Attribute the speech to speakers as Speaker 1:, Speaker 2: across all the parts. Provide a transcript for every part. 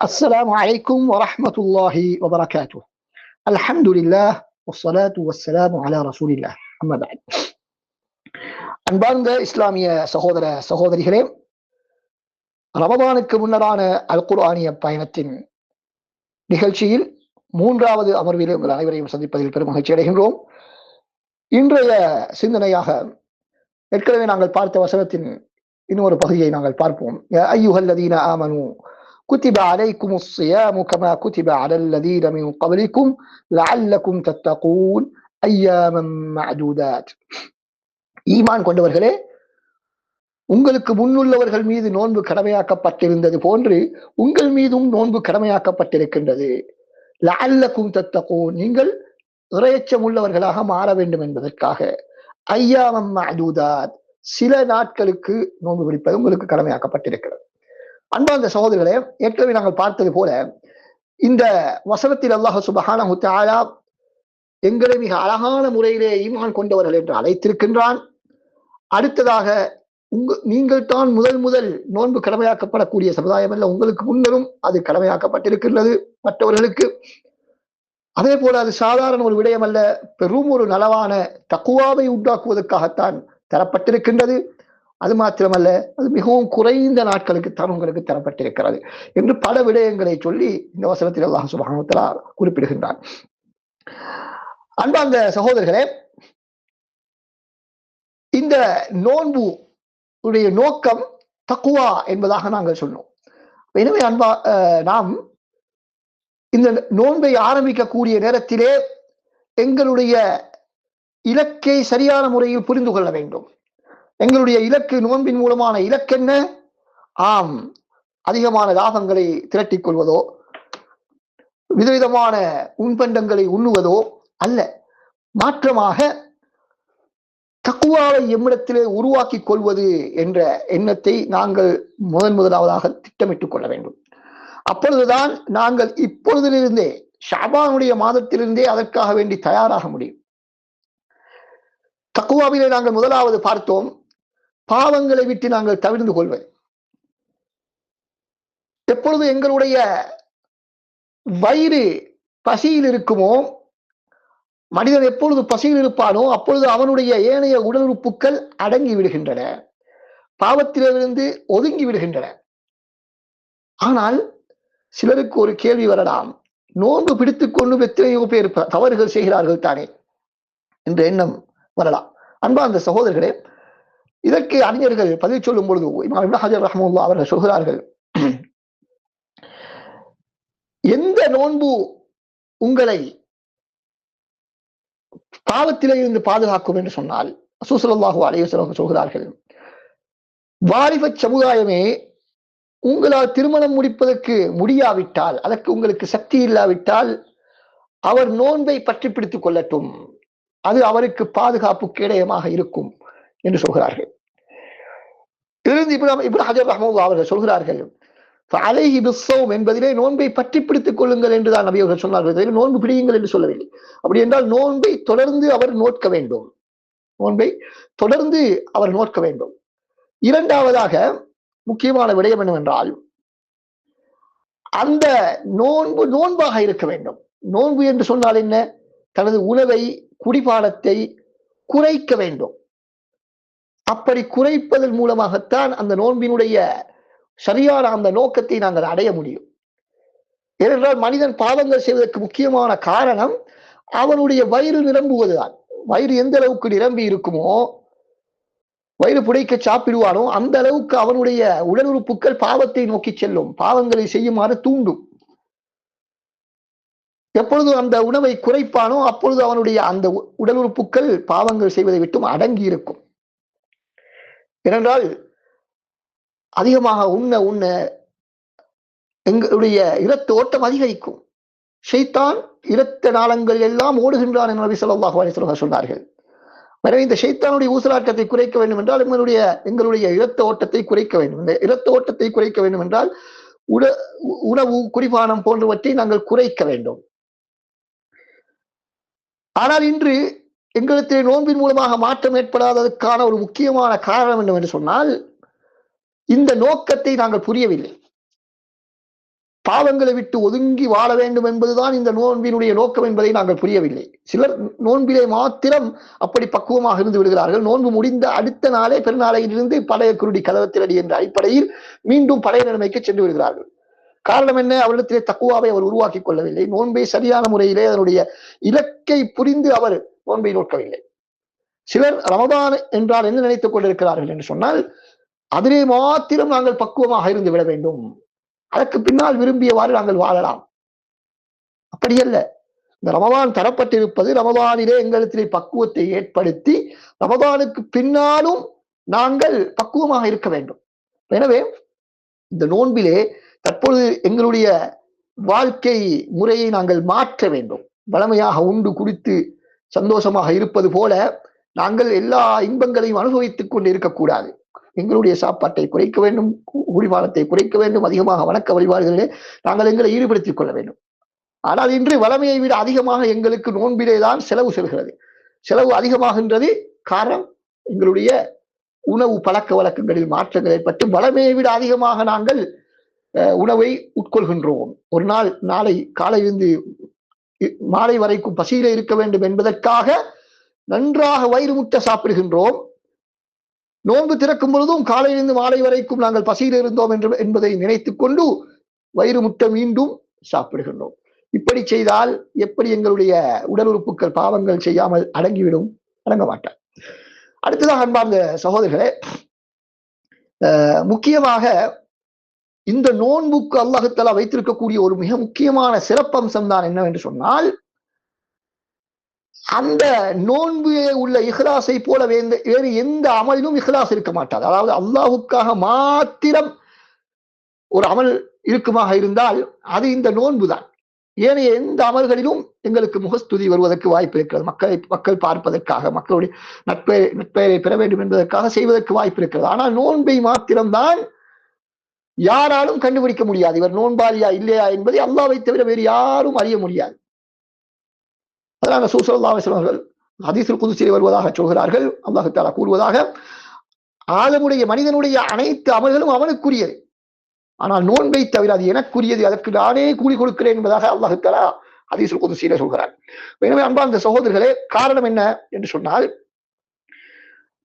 Speaker 1: السلام عليكم ورحمة الله وبركاته الحمد لله والصلاة والسلام على رسول الله أما بعد அன்பார்ந்த இஸ்லாமிய சகோதர சகோதரிகளே ரமதானுக்கு முன்னரான அல் குர்ஆனிய பயணத்தின் நிகழ்ச்சியில் மூன்றாவது அமர்வில் உங்கள் அனைவரையும் சந்திப்பதில் பெரும் மகிழ்ச்சி அடைகின்றோம் இன்றைய சிந்தனையாக ஏற்கனவே நாங்கள் பார்த்த வசனத்தின் இன்னொரு பகுதியை நாங்கள் பார்ப்போம் ஐயுஹல்லதீன ஆமனு كتب عليكم الصيام كما كتب على الذين من قبلكم لعلكم تتقون أياما معدودات ஈமான் கொண்டவர்களே உங்களுக்கு முன்னுள்ளவர்கள் மீது நோன்பு கடமையாக்கப்பட்டிருந்தது போன்று உங்கள் மீதும் நோன்பு கடமையாக்கப்பட்டிருக்கின்றது லஅல்லக்கும் தத்தகூன் நீங்கள் இறையச்சம் உள்ளவர்களாக மாற வேண்டும் என்பதற்காக ஐயாமம் மஅதூதாத் சில நாட்களுக்கு நோன்பு பிடிப்பது உங்களுக்கு கடமையாக்கப்பட்டிருக்கிறது அன்பார்ந்த சகோதரர்களே ஏற்கனவே நாங்கள் பார்த்தது போல இந்த வசனத்தில் அல்லாஹ் சுபஹானஹு தஆலா எங்களை மிக அழகான முறையிலே ஈமான் கொண்டவர்கள் என்று அழைத்திருக்கின்றான். அடுத்ததாக உங்க நீங்கள் தான் முதல் முதல் நோன்பு கடமையாக்கப்படக்கூடிய சமுதாயம் அல்ல உங்களுக்கு முன்னரும் அது கடமையாக்கப்பட்டிருக்கின்றது மற்றவர்களுக்கு. அதே போல அது சாதாரண ஒரு விடயம் அல்ல பெரும் ஒரு நலவான தக்குவாவை உண்டாக்குவதற்காகத்தான் தரப்பட்டிருக்கின்றது. அது மாத்திரமல்ல அது மிகவும் குறைந்த நாட்களுக்கு தான் உங்களுக்கு தரப்பட்டிருக்கிறது என்று பல விடயங்களை சொல்லி இந்த வசனத்தில் அல்லாஹ் சுபானத்தலா குறிப்பிடுகின்றான். அன்பார்ந்த சகோதரர்களே இந்த நோன்பு உடைய நோக்கம் தக்குவா என்பதாக நாங்கள் சொன்னோம். எனவே அன்பா நாம் இந்த நோன்பை ஆரம்பிக்கக்கூடிய நேரத்திலே எங்களுடைய இலக்கை சரியான முறையில் புரிந்து கொள்ள வேண்டும். எங்களுடைய இலக்கு நோன்பின் மூலமான இலக்கென்ன ஆம். அதிகமான லாபங்களை திரட்டிக் கொள்வதோ விதவிதமான உண்பண்டங்களை உண்ணுவதோ அல்ல. மாற்றமாக தக்குவாவை எம்மிடத்திலே உருவாக்கி கொள்வது என்ற எண்ணத்தை நாங்கள் முதன் முதலாவதாக திட்டமிட்டுக் கொள்ள வேண்டும். அப்பொழுதுதான் நாங்கள் இப்பொழுதிலிருந்தே ஷாபானுடைய மாதத்திலிருந்தே அதற்காக வேண்டி தயாராக முடியும். தக்குவாவிலே நாங்கள் முதலாவது பார்த்தோம். பாவங்களை விட்டு நாங்கள் தவிர்ந்து கொள்வது எப்பொழுது எங்களுடைய வயிறு பசியில் இருக்குமோ மனிதன் எப்பொழுது பசியில் இருப்பானோ அப்பொழுது அவனுடைய ஏனைய உடல் உறுப்புகள் அடங்கி விடுகின்றன. பாவத்திலிருந்து ஒதுங்கி விடுகின்றன. ஆனால் சிலருக்கு ஒரு கேள்வி வரலாம். நோன்பு பிடித்துக் கொண்டு எத்தனையோ பேர் தவறுகள் செய்கிறார்கள் தானே? என்ற எண்ணம் வரலாம். அன்பா அந்த சகோதரர்களே இதற்கு அறிஞர்கள் பதில் சொல்லும் பொழுது இமாம் ஹஜர் ரஹமுல்லா அவர்கள் சொல்கிறார்கள் எந்த நோன்பு உங்களை பாவத்திலே இருந்து பாதுகாக்கும் என்று சொன்னால் அசூசலாஹூ அலைவசலம் சொல்கிறார்கள் வாலிப சமுதாயமே உங்களால் திருமணம் முடிப்பதற்கு முடியாவிட்டால் அதற்கு உங்களுக்கு சக்தி இல்லாவிட்டால் அவர் நோன்பை பற்றி பிடித்துக் கொள்ளட்டும். அது அவருக்கு பாதுகாப்பு கேடயமாக இருக்கும். என்று சொல்கிறார்கள். இதிலிருந்து இப்ராம் இப்ரா ஹஜர் ரஹமுல்லா அவர்கள் சொல்கிறார்கள் அலைஹி பிஸ்ஸோம் என்பதிலே நோன்பை பற்றி பிடித்துக் கொள்ளுங்கள் என்றுதான் நபி அவர்கள் சொன்னார்கள். நோன்பு பிடியுங்கள் என்று சொல்லவில்லை. அப்படி என்றால் நோன்பை தொடர்ந்து அவர் நோட்க வேண்டும். நோன்பை தொடர்ந்து அவர் நோட்க வேண்டும். இரண்டாவதாக முக்கியமான விடயம் என்னவென்றால் அந்த நோன்பு நோன்பாக இருக்க வேண்டும். நோன்பு என்று சொன்னால் என்ன? தனது உணவை குடிபானத்தை குறைக்க வேண்டும். அப்படி குறைப்பதன் மூலமாகத்தான் அந்த நோன்பினுடைய சரியான அந்த நோக்கத்தை நாங்கள் அடைய முடியும். ஏனென்றால் மனிதன் பாவங்கள் செய்வதற்கு முக்கியமான காரணம் அவனுடைய வயிறு நிரம்புவதுதான். வயிறு எந்த அளவுக்கு நிரம்பி இருக்குமோ வயிறு புடைக்க சாப்பிடுவானோ அந்த அளவுக்கு அவனுடைய உடல் உறுப்புகள் பாவத்தை நோக்கி செல்லும். பாவங்களை செய்யுமாறு தூண்டும். எப்பொழுது அந்த உணவை குறைப்பானோ அப்பொழுது அவனுடைய அந்த உடல் உறுப்புகள் பாவங்கள் செய்வதை விட்டும் அடங்கி இருக்கும் ஏனென்றால் அதிகமாக உண்ண உண்ண எங்களுடைய இரத்த ஓட்டம் அதிகரிக்கும். ஷைத்தான் இரத்த நாளங்கள் எல்லாம் ஓடுகின்றான் என்று நபி சொல்லாஹு அலிஸ்வலா சொன்னார்கள். எனவே இந்த ஷைத்தானுடைய ஊசலாட்டத்தை குறைக்க வேண்டும் என்றால் எங்களுடைய எங்களுடைய இரத்த ஓட்டத்தை குறைக்க வேண்டும். இந்த இரத்த ஓட்டத்தை குறைக்க வேண்டும் என்றால் உட உணவு குறிபானம் போன்றவற்றை நாங்கள் குறைக்க வேண்டும். ஆனால் இன்று எங்களுக்கு நோன்பின் மூலமாக மாற்றம் ஏற்படாததற்கான ஒரு முக்கியமான காரணம் என்னவென்று சொன்னால் இந்த நோக்கத்தை நாங்கள் புரியவில்லை. பாவங்களை விட்டு ஒதுங்கி வாழ வேண்டும் என்பதுதான் இந்த நோன்பினுடைய நோக்கம் என்பதை நாங்கள் புரியவில்லை. சிலர் நோன்பிலே மாத்திரம் அப்படி பக்குவமாக இருந்து விடுகிறார்கள். நோன்பு முடிந்த அடுத்த நாளே பெருநாளையிலிருந்து பழைய குருடி கதவத்திரடி என்ற அடிப்படையில் மீண்டும் பழைய நிலைமைக்கு சென்று விடுகிறார்கள். காரணம் என்ன? அவரிடத்திலே தக்குவாவை அவர் உருவாக்கி கொள்ளவில்லை. நோன்பை சரியான முறையிலே அதனுடைய இலக்கை புரிந்து அவர் நோன்பை நோக்கவில்லை. சிலர் ரமதான் என்றால் என்ன நினைத்துக் கொண்டிருக்கிறார்கள் என்று சொன்னால் அதிலே மாத்திரம் நாங்கள் பக்குவமாக இருந்து விட வேண்டும். அதற்கு பின்னால் விரும்பியவாறு நாங்கள் வாழலாம். அப்படியல்ல இந்த ரமதான் தரப்பட்டிருப்பது ரமதானிலே எங்களிடத்திலே பக்குவத்தை ஏற்படுத்தி ரமதானுக்கு பின்னாலும் நாங்கள் பக்குவமாக இருக்க வேண்டும். எனவே இந்த நோன்பிலே தற்பொழுது எங்களுடைய வாழ்க்கை முறையை நாங்கள் மாற்ற வேண்டும். வளமையாக உண்டு குடித்து சந்தோஷமாக இருப்பது போல நாங்கள் எல்லா இன்பங்களையும் அனுபவித்துக் கொண்டு இருக்கக்கூடாது எங்களுடைய சாப்பாட்டை குறைக்க வேண்டும் குடிமானத்தை குறைக்க வேண்டும் அதிகமாக வணக்க வழிபாடுகளிலே நாங்கள் எங்களை ஈடுபடுத்திக் கொள்ள வேண்டும். ஆனால் இன்று வளமையை விட அதிகமாக எங்களுக்கு நோன்பிலே தான் செலவு செல்கிறது. செலவு அதிகமாகின்றது காரணம் எங்களுடைய உணவு பழக்க வழக்கங்களில் மாற்றங்கள் ஏற்பட்டு வளமையை விட அதிகமாக நாங்கள் உணவை உட்கொள்கின்றோம். ஒரு நாள் நாளை காலை இருந்து மாலை வரைக்கும் பசியில இருக்க வேண்டும் என்பதற்காக நன்றாக வயிறு முட்டை சாப்பிடுகின்றோம். நோன்பு திறக்கும் பொழுதும் காலையிலிருந்து மாலை வரைக்கும் நாங்கள் பசியில் இருந்தோம் என்று என்பதை நினைத்துக் கொண்டு வயிறு முட்டை மீண்டும் சாப்பிடுகின்றோம். இப்படி செய்தால் எப்படி எங்களுடைய உடல் உறுப்புகள் பாவங்கள் செய்யாமல் அடங்கிவிடும்? அடங்க மாட்டார் அடுத்ததாக அன்பார்ந்த சகோதரர்களே முக்கியமாக இந்த நோன்புக்கு அல்லாஹத்தலா வைத்திருக்கக்கூடிய ஒரு மிக முக்கியமான சிறப்பம்சம் தான் என்னவென்று சொன்னால் அந்த நோன்பு உள்ள இஹ்லாஸை போல வேறு எந்த அமலிலும் இஹ்லாஸ் இருக்க மாட்டாது. அதாவது அல்லாஹுக்காக மாத்திரம் ஒரு அமல் இருக்குமாக இருந்தால் அது இந்த நோன்பு தான் ஏனைய எந்த அமல்களிலும் எங்களுக்கு முகஸ்துதி வருவதற்கு வாய்ப்பு இருக்கிறது. மக்களை மக்கள் பார்ப்பதற்காக மக்களுடைய நட்பெயரை நட்பெயரை பெற வேண்டும் என்பதற்காக செய்வதற்கு வாய்ப்பு இருக்கிறது. ஆனால் நோன்பை மாத்திரம்தான் யாராலும் கண்டுபிடிக்க முடியாது. இவர் நோன்பாளியா இல்லையா என்பதை அல்லாவை தவிர வேறு யாரும் அறிய முடியாது. அதனால சூசல்லா ஹதீசுல் குதிசில் வருவதாக சொல்கிறார்கள். அல்லாஹு தாலா கூறுவதாக ஆளுமுடைய மனிதனுடைய அனைத்து அமல்களும் அவனுக்குரியது. ஆனால் நோன்பை தவிர அது எனக்குரியது. அதற்கு நானே கூலி கொடுக்கிறேன் என்பதாக அல்லாஹு தாலா ஹதீசுல் குதிசியில சொல்கிறார். எனவே அன்பார்ந்த சகோதரர்களே காரணம் என்ன என்று சொன்னால்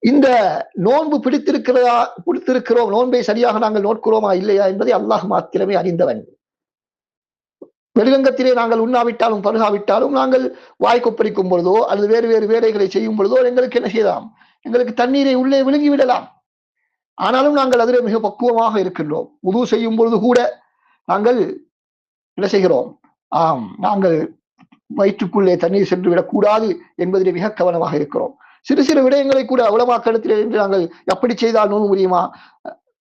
Speaker 1: இந்த நோன்பு பிடித்திருக்கிறதா பிடித்திருக்கிறோம் நோன்பை சரியாக நாங்கள் நோட்கிறோமா இல்லையா என்பதை அல்லாஹ் மாத்திரமே அறிந்தவன். வெளிரங்கத்திலே நாங்கள் உண்ணாவிட்டாலும் பருகாவிட்டாலும் நாங்கள் வாய்க்கொப்பளிக்கும் பொழுதோ அல்லது வேறு வேறு வேலைகளை செய்யும் பொழுதோ எங்களுக்கு என்ன செய்யலாம்? எங்களுக்கு தண்ணீரை உள்ளே விழுங்கி விடலாம் ஆனாலும் நாங்கள் அதில் மிக பக்குவமாக இருக்கின்றோம். உது செய்யும் பொழுது கூட நாங்கள் என்ன செய்கிறோம்? ஆம் நாங்கள் வயிற்றுக்குள்ளே தண்ணீர் சென்று விடக்கூடாது என்பதிலே மிக கவனமாக இருக்கிறோம். சிறு சிறு விடயங்களை கூட உலமாக்கணத்தில் என்று நாங்கள் எப்படி செய்தால் நோன்பு முடியுமா?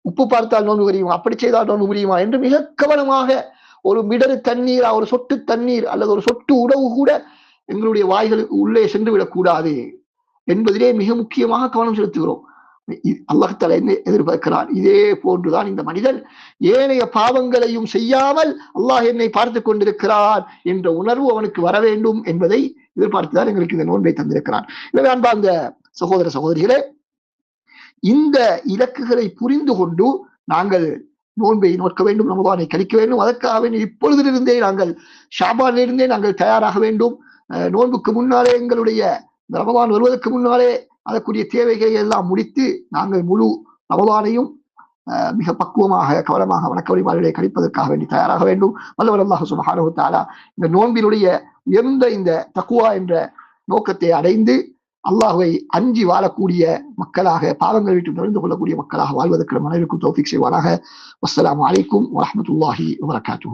Speaker 1: உப்பு பார்த்தால் நோன்பு முடியுமா? அப்படி செய்தால் நோன்பு முடியுமா? என்று மிக கவனமாக ஒரு மிடரு தண்ணீர் ஒரு சொட்டு தண்ணீர் அல்லது ஒரு சொட்டு உணவு கூட எங்களுடைய வாய்களுக்கு உள்ளே சென்று விடக்கூடாது என்பதிலே மிக முக்கியமாக கவனம் செலுத்துகிறோம். அல்லாஹால என்ன எதிர்பார்க்கிறான். இதே போன்றுதான் இந்த மனிதன் ஏனைய பாவங்களையும் செய்யாமல் அல்லாஹ் என்னை பார்த்து கொண்டிருக்கிறான் என்ற உணர்வு அவனுக்கு வர வேண்டும் என்பதை எதிர்பார்த்துதான் எங்களுக்கு இந்த நோன்பை தந்திருக்கிறான். எனவே அந்த சகோதர சகோதரிகளே இந்த இலக்குகளை புரிந்து கொண்டு நாங்கள் நோன்பை நோக்க வேண்டும் ரமதானை கழிக்க வேண்டும். அதற்காக இப்பொழுதிலிருந்தே நாங்கள் ஷாபானிலிருந்தே நாங்கள் தயாராக வேண்டும். நோன்புக்கு முன்னாலே எங்களுடைய ரமபான் வருவதற்கு முன்னாலே அதற்குரிய தேவைகளை எல்லாம் முடித்து நாங்கள் முழு ரமதானையும் மிக பக்குவமாக கவனமாக வணக்க வழிபாடுகளை கழிப்பதற்காக வேண்டி தயாராக வேண்டும். வல்லவர் அல்லாஹ் சுபஹானு தாலா இந்த நோன்பினுடைய உயர்ந்த இந்த தக்குவா என்ற நோக்கத்தை அடைந்து அல்லாஹுவை அஞ்சி வாழக்கூடிய மக்களாக பாவங்கள் விட்டு நடந்து கொள்ளக்கூடிய மக்களாக வாழ்வதற்கு மனைவிக்கும் தௌஃபிக் செய்வாராக. வஸ்ஸலாமு வலைக்கும் வரமத்துல்லாஹி வரகாத்து